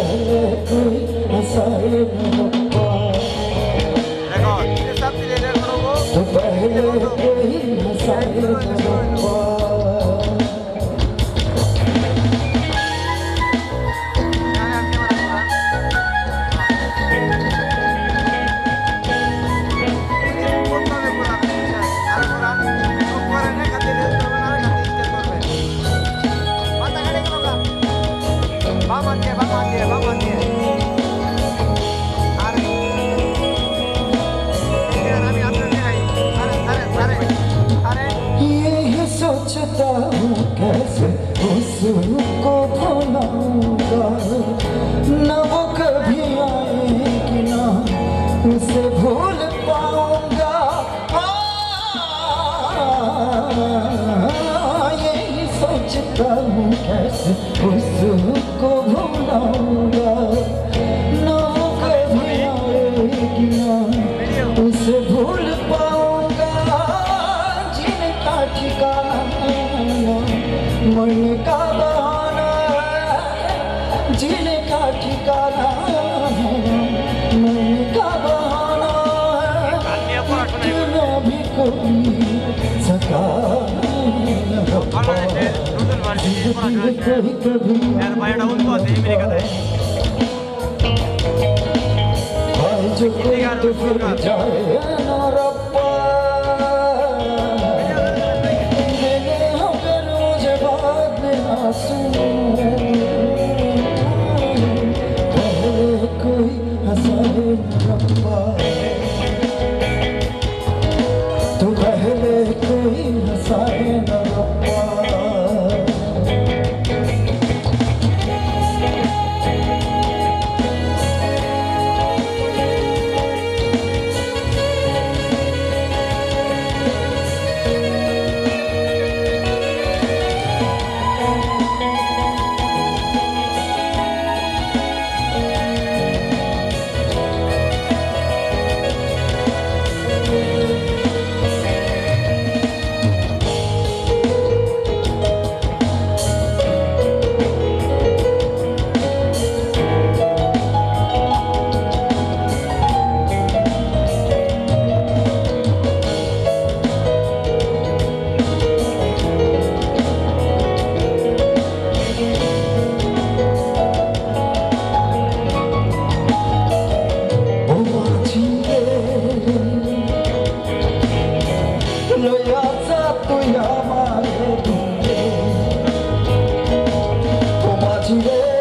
I'm sorry. चुका हूँ कैसे उसको भुलाऊँगा ना कभी आएगा उसे भूल पाऊँगा जिनका ठिकाना मन का बहाना जिनका ठिकाना मन का बहाना भी कोई सका वर्षीय यार बायडा उनको आते ही मेरी कथा है गान फिर गान Sayın to.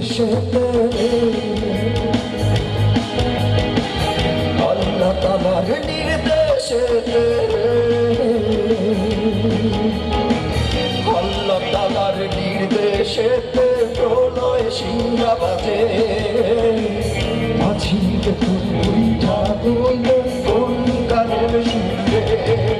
ভবিষ্যতে আল্লাহ তালার নির্দেশে, আল্লাহ তালার নির্দেশে প্রলয় সিংহা বাজে আছি তো কোন কালের সিংহে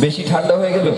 বেশি ঠান্ডা হয়ে গেল।